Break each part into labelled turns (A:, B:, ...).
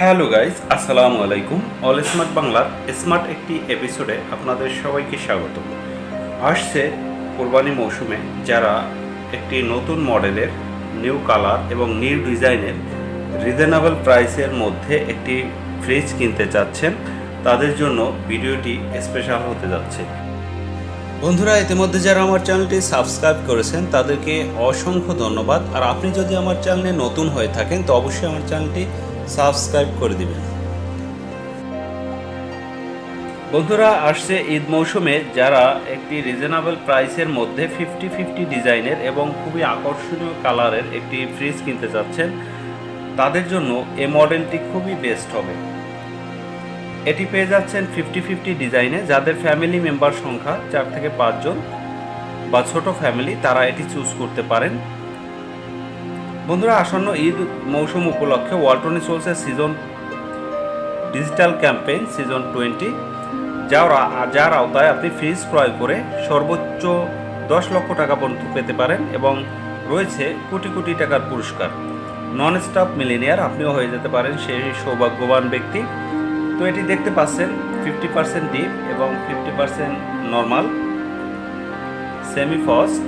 A: Hello guys আসসালামু আলাইকুম। All smart বাংলার স্মার্ট একটি এপিসোডে আপনাদের সবাইকে স্বাগত। আসছে কোরবানি মৌসুমে যারা একটি নতুন মডেলের নিউ কালার এবং নিউ ডিজাইনের রিজনেবল প্রাইসের মধ্যে একটি ফ্রিজ কিনতে চাচ্ছেন, তাদের জন্য ভিডিওটি স্পেশাল হতে যাচ্ছে। বন্ধুরা, ইতিমধ্যে যারা আমার চ্যানেলটি সাবস্ক্রাইব করেছেন, তাদেরকে অসংখ্য ধন্যবাদ। আর আপনি যদি আমার চ্যানেলে নতুন হয়ে থাকেন, তো অবশ্যই আমার চ্যানেলটি সাবস্ক্রাইব করে দিবেন। বন্ধুরা, আসছে ঈদ মৌসুমে যারা একটি রিজনেবল প্রাইসের মধ্যে ফিফটি ফিফটি ডিজাইনের এবং খুবই আকর্ষণীয় কালারের একটি ফ্রিজ কিনতে চাচ্ছেন, তাদের জন্য এই মডেলটি খুবই বেস্ট হবে। এটি পেয়ে যাচ্ছেন ফিফটি ফিফটি ডিজাইনে যাদের ফ্যামিলি মেম্বার সংখ্যা চার থেকে পাঁচজন বা ছোট ফ্যামিলি তারা এটি চুজ করতে পারেন। বন্ধুরা, আসন্ন ঈদ মৌসুম উপলক্ষে ওয়ালটনে চলছে season digital campaign season twenty, যার যার আওতায় আপনি ফ্রিজ ক্রয় করে সর্বোচ্চ দশ লক্ষ টাকা পর্যন্ত পেতে পারেন এবং রয়েছে কোটি কোটি টাকার পুরস্কার। নন স্টপ মিলিনিয়ার আপনিও হয়ে যেতে পারেন সেই সৌভাগ্যবান ব্যক্তি। তো এটি দেখতে পাচ্ছেন ফিফটি পার্সেন্ট ডিপ এবং fifty percent normal semi fast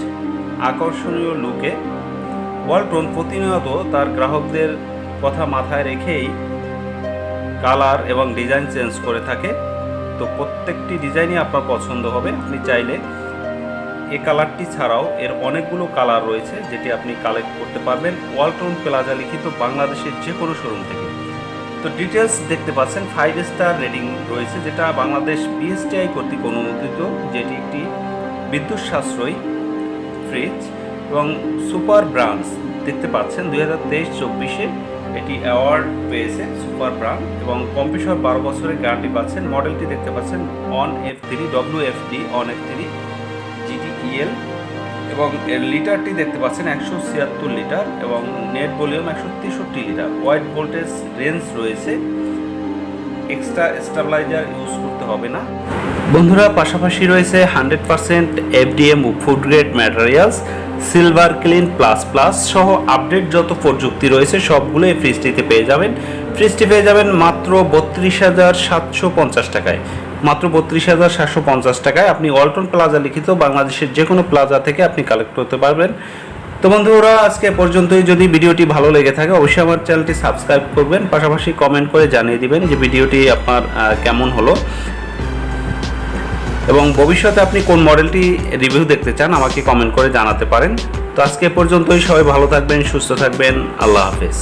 A: আকর্ষণীয় লুকে ওয়ালটন প্রতিনিয়ত তার গ্রাহকদের কথা মাথায় রেখেই কালার এবং ডিজাইন চেঞ্জ করে থাকে। তো প্রত্যেকটি ডিজাইনই আপনার পছন্দ হবে। আপনি চাইলে এ কালারটি ছাড়াও এর অনেকগুলো কালার রয়েছে যেটি আপনি কালেক্ট করতে পারবেন ওয়ালটন প্লাজা লিখিত বাংলাদেশের যে কোনো শোরুম থেকে। তো ডিটেলস দেখতে পাচ্ছেন ফাইভ স্টার রেটিং রয়েছে যেটা বাংলাদেশ বিএসটিআই কর্তৃক অনুমোদিত, যেটি একটি বিদ্যুৎ সাশ্রয়ী ফ্রিজ এবং সুপার ব্রান্ডস দেখতে পাচ্ছেন দুই হাজার তেইশ চব্বিশে এটি অ্যাওয়ার্ড পেয়েছে সুপার ব্রান্ড এবং কম্পিউটার বারো বছরের গ্যারান্টি পাচ্ছেন। মডেলটি দেখতে পাচ্ছেন on F three W F D on F three GTEL এবং এর লিটারটি দেখতে পাচ্ছেন একশো ছিয়াত্তর লিটার এবং নেট ভলিউম একশো তেষট্টি লিটার ওয়াইড ভোল্টেজ রেঞ্জ রয়েছে। এক্সট্রা স্টেবিলাইজার ইউজ করতে হবে না। বন্ধুরা, পাশাপাশি রয়েছে hundred percent FDM food grade materials, silver clean plus plus সহ আপডেট যত প্রযুক্তি রয়েছে সবগুলো এই ফ্রিজটিতে পেয়ে যাবেন। ফ্রিজটি পেয়ে যাবেন মাত্র বত্রিশ হাজার সাতশো পঞ্চাশ টাকায়। মাত্র বত্রিশ হাজার সাতশো পঞ্চাশ টাকায় আপনি ওয়ালটন প্লাজা লিখিত বাংলাদেশের যে কোনো প্লাজা থেকে আপনি কালেক্ট করতে পারবেন। তো বন্ধুরা আজকে পর্যন্তই। যদি ভিডিওটি ভালো লেগে থাকে, অবশ্যই আমার চ্যানেলটি সাবস্ক্রাইব করবেন, পাশাপাশি কমেন্ট করে জানিয়ে দিবেন যে ভিডিওটি আপনার কেমন হলো। এবং ভবিষ্যতে আপনি কোন মডেলটি রিভিউ দেখতে চান, আমাকে কমেন্ট করে জানাতে পারেন। তো আজকে পর্যন্তই, সবাই ভালো থাকবেন, সুস্থ থাকবেন, আল্লাহ হাফেজ।